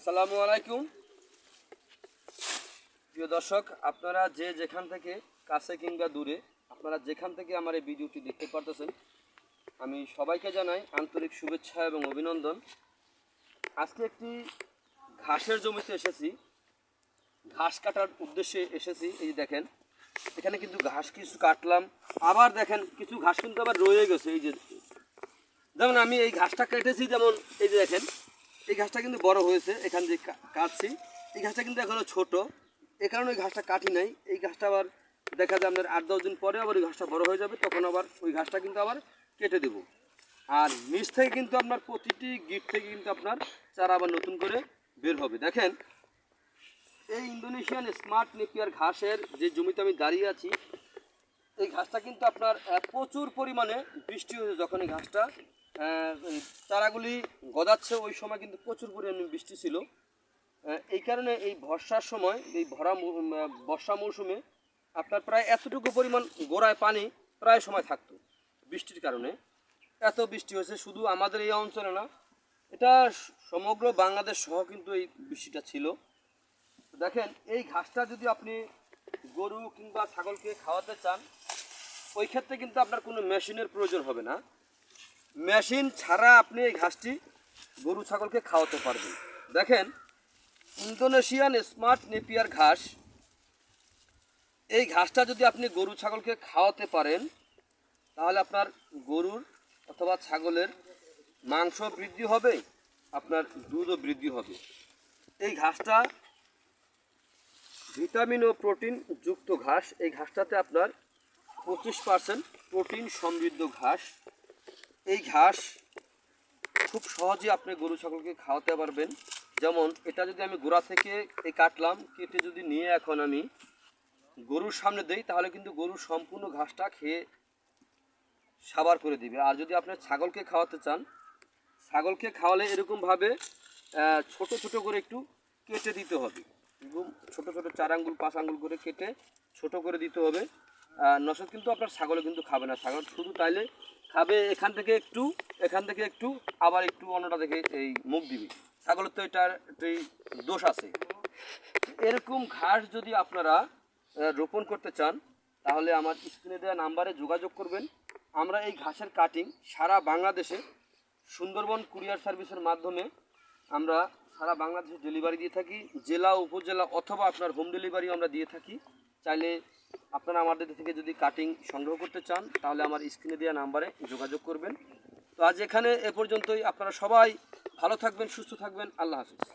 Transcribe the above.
আসসালামু আলাইকুম। প্রিয় দর্শক, আপনারা যে যেখান থেকে কাছে কিংবা দূরে, আপনারা যেখান থেকে আমার এই ভিডিওটি দেখতে পারতেছেন, আমি সবাইকে জানাই আন্তরিক শুভেচ্ছা এবং অভিনন্দন। আজকে একটি ঘাসের জমিতে এসেছি। ঘাস কাটার উদ্দেশ্যে এসেছি, এই দেখেন, এখানে কিন্তু ঘাস কিছু কাটলাম। আবার দেখেন, কিছু ঘাস কিন্তু আবার রয়ে গেছে, এই যে। যেমন আমি এই ঘাসটা কেটেছি, যেমন এই যে দেখেন ঘাসটা কিন্তু বড় হয়েছে, এখান দিয়ে কাটছি। এই ঘাসটা কিন্তু এখনও ছোট। এ কারণে ওই ঘাসটা কাটি নাই। এই ঘাসটা আবার দেখা যায় আপনার আট, দশ দিন পরে আবার ওই ঘাসটা বড় হয়ে যাবে, তখন আবার ওই ঘাসটা কিন্তু আবার কেটে দেব। আর নিচ থেকে কিন্তু আপনার প্রতিটি গিট থেকে কিন্তু আপনার চারা আবার নতুন করে বের হবে। দেখেন, এই ইন্দোনেশিয়ান স্মার্ট নেপিয়ার ঘাসের যে জমিতে আমি দাঁড়িয়ে আছি, এই ঘাসটা কিন্তু আপনার প্রচুর পরিমাণে বৃষ্টি হয়েছে যখন এই ঘাসটা চারাগুলি গদাচ্ছে ওই সময় কিন্তু প্রচুর পরিমাণে বৃষ্টি ছিল। এই কারণে এই বর্ষার সময়, এই ভরা বর্ষা মৌসুমে আপনার প্রায় এতটুকু পরিমাণ গোড়ায় পানি প্রায় সময় থাকতো বৃষ্টির কারণে। এত বৃষ্টি হয়েছে, শুধু আমাদের এই অঞ্চলে না, এটা সমগ্র বাংলাদেশ সহ কিন্তু এই বৃষ্টিটা ছিল। দেখেন, এই ঘাসটা যদি আপনি গরু কিংবা ছাগলকে খাওয়াতে চান, ওই ক্ষেত্রে কিন্তু আপনার কোনো মেশিনের প্রয়োজন হবে না। মেশিন ছাড়া আপনি এই ঘাসটি গরু ছাগলকে খাওয়াতে পারবেন। দেখেন, ইন্দোনেশিয়ান স্মার্ট নেপিয়ার ঘাস। এই ঘাসটা যদি আপনি গরু ছাগলকে খাওয়াতে পারেন, তাহলে আপনার গরুর অথবা ছাগলের মাংস বৃদ্ধি হবে, আপনার দুধও বৃদ্ধি হবে। এই ঘাসটা ভিটামিন ও প্রোটিন যুক্ত ঘাস। এই ঘাসটাতে আপনার পঁচিশ পার্সেন্ট প্রোটিন সমৃদ্ধ ঘাস। এই ঘাস খুব সহজে আপনি গরু ছাগলকে খাওয়াতে পারবেন। যেমন এটা যদি আমি গোড়া থেকে এই কাটলাম, কেটে যদি নিয়ে এখন আমি গরুর সামনে দেই, তাহলে কিন্তু গরু সম্পূর্ণ ঘাসটা খেয়ে সাবার করে দিবে। আর যদি আপনি ছাগলকে খাওয়াতে চান, ছাগলকে খাওয়ালে এরকমভাবে ছোট ছোট করে একটু কেটে দিতে হবে। এরকম ছোট ছোট চার আঙ্গুল, পাঁচ আঙ্গুল করে কেটে ছোট করে দিতে হবে। নসদ কিন্তু আপনার ছাগলে কিন্তু খাবে না। ছাগল শুধু তাইলে খাবে এখান থেকে একটু, এখান থেকে একটু, আবার একটু অন্যটা থেকে এই মুখ দিবি। ছাগলের তো এটার একটি দোষ আছে। এরকম ঘাস যদি আপনারা রোপণ করতে চান, তাহলে আমার স্ক্রিনে দেওয়া নাম্বারে যোগাযোগ করবেন। আমরা এই ঘাসের কাটিং সারা বাংলাদেশে সুন্দরবন কুরিয়ার সার্ভিসের মাধ্যমে আমরা সারা বাংলাদেশে ডেলিভারি দিয়ে থাকি। জেলা, উপজেলা অথবা আপনার হোম ডেলিভারি আমরা দিয়ে থাকি। চাইলে আপনারা আমাদের থেকে যদি কাটিং সংগ্রহ করতে চান, তাহলে আমার স্ক্রিনে দেওয়া নাম্বারে যোগাযোগ করবেন। তো আজ এখানে এ পর্যন্তই। আপনারা সবাই ভালো থাকবেন, সুস্থ থাকবেন। আল্লাহ হাফিজ।